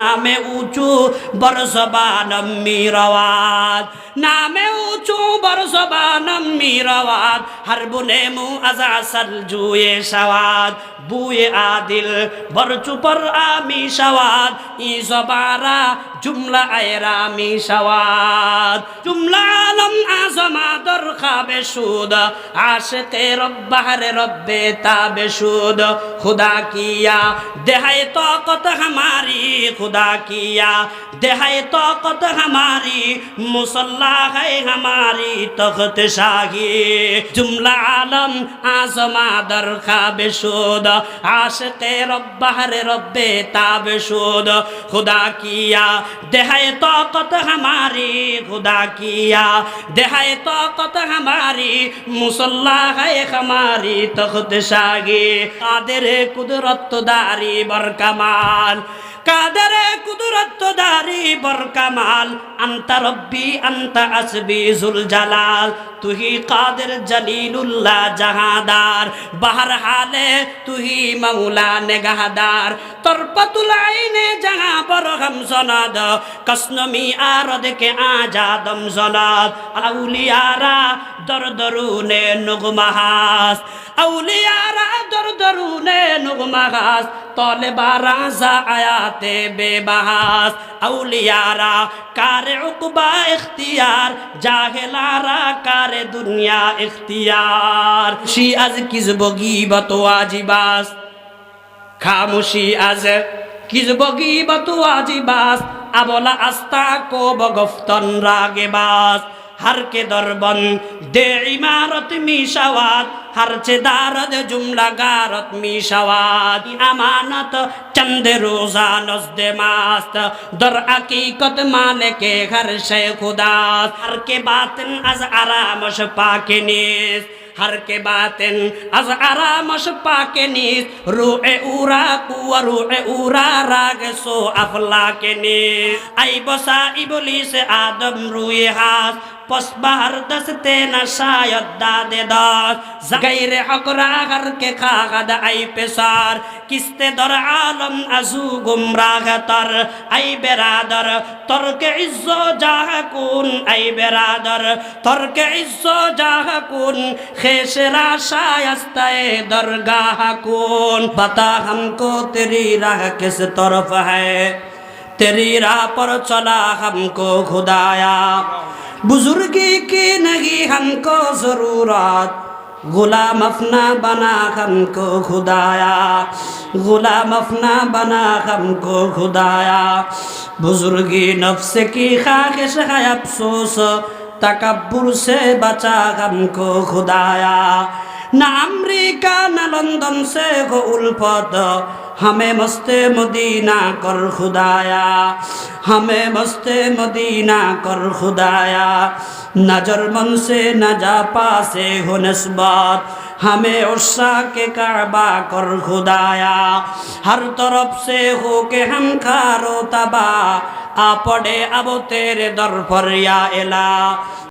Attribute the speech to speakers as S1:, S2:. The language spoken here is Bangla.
S1: নামে উঁচু বরসবান মিরওয়াত। নামে উঁচু বরসবান মিরওয়াত। হর বুনে মু আজাসল জুয়ে সওয়াদ বুয়ে আদিল বরচু পর আমি সওয়াদ ই জবারা জুমলা আয়রা মি সওয়াদ জুমলা আলম খাবে সুদ আশেতে রব্বাহারে রব্বে তাবে সুদ। খুদা কিয়া, দেহায় তকত হামারি, খুদা কিয়া, দেহায় তকত হামারি, মুসল্লা হাই হামারি, তখত শাহী। জুমলা আলম আজমা দর খাবে সুদ আশেতে রব্বাহারে রব্বে তাবে সুদ। খুদা কিয়া, দেহায় তকত হামারি, খুদা কিয়া, দেহায় তকত हमारी मुसल्ला है हमारी तख्त शागी कादर कुदरत दारी बरकमाल कादर कुदरत দারি বর কামাল আন্তা রব্বি আন্তা আসবি জুল জালাল তুহি কাদের জলিলুল্লাহ জাহাদার বাহার হালে তুহি মৌলা নেগাহাদার তরপতুল আইনে জাহা বর হম সনদ কসনমি আরদ কে আজাদম সনদ আউলিয়ারা দর দরুনে নুগমাহাস আউলিয়ারা দর দরুনে নুগমাহাস তলে বারাজা আয়াতে বেবাহাস আউলিয়ারা ইয়ারা কারে উকবা ইখতিয়ার, জাহেলারা দুনিয়া ইখতিয়ার? আজ কি জবগি বতো আজিবাস খামুশি আজ কি বতো আজিবাস আবলা আস্তা কো বগফতন রাগে বাস হারকে দরবন। দে ইমারত মিশাওয়াত, হারছে দারদ জুমলা গারত মিশাওয়াত। আমানত চন্দে রোজা নজদে মাস্ত, দর আকিকত মানে কে ঘর শে খুদাস। হারকে বাতিন আজ আরামশ পাকে নিস হর কে বাতেন আজ আরামশ পাকে নিস। রু এ উরা কুয়া রু এ উরা রাগ সো আফলা কে নিস। আই বসা ইবলিস আদম রুয়ে হাস পশবার দসতে নশায়ত দাদে দস জগাইর হকরা হর কে খাগদ আই পেশার কিস্তে দর আলম আজু গুমরাহ তর আই বেরাদর তর কে ইজ্জো জাহ কুন আই বেরাদর তর কে ইজ্জো জাহ কুন খেসরা শায়স্তায় দরগাহ কুন বতা হমকো তেরি রাহ কিস তরফ হ্যায় তেরি রাহ পর চলা হমকো খুদায়া बुजुर्गी की नहीं हमको जरूरत गुलाम अपना बना हमको खुदाया गुलाम अपना बना हमको खुदाया बुजुर्गी नफ्स की खाकिश है अफसोस तकब्बुर से बचा हमको खुदाया न अमरीका न लंदन से हो उल्फत ہمیں مست مدینہ کر خدایا ہمیں مست مدینہ کر خدایا نظر من سے نہ جا پاسے ہو نسبت ہمیں عشا کے کعبہ کر خدایا ہر طرف سے ہو کے ہم کارو تباہ آ پڑے اب تیرے در پر یا الہ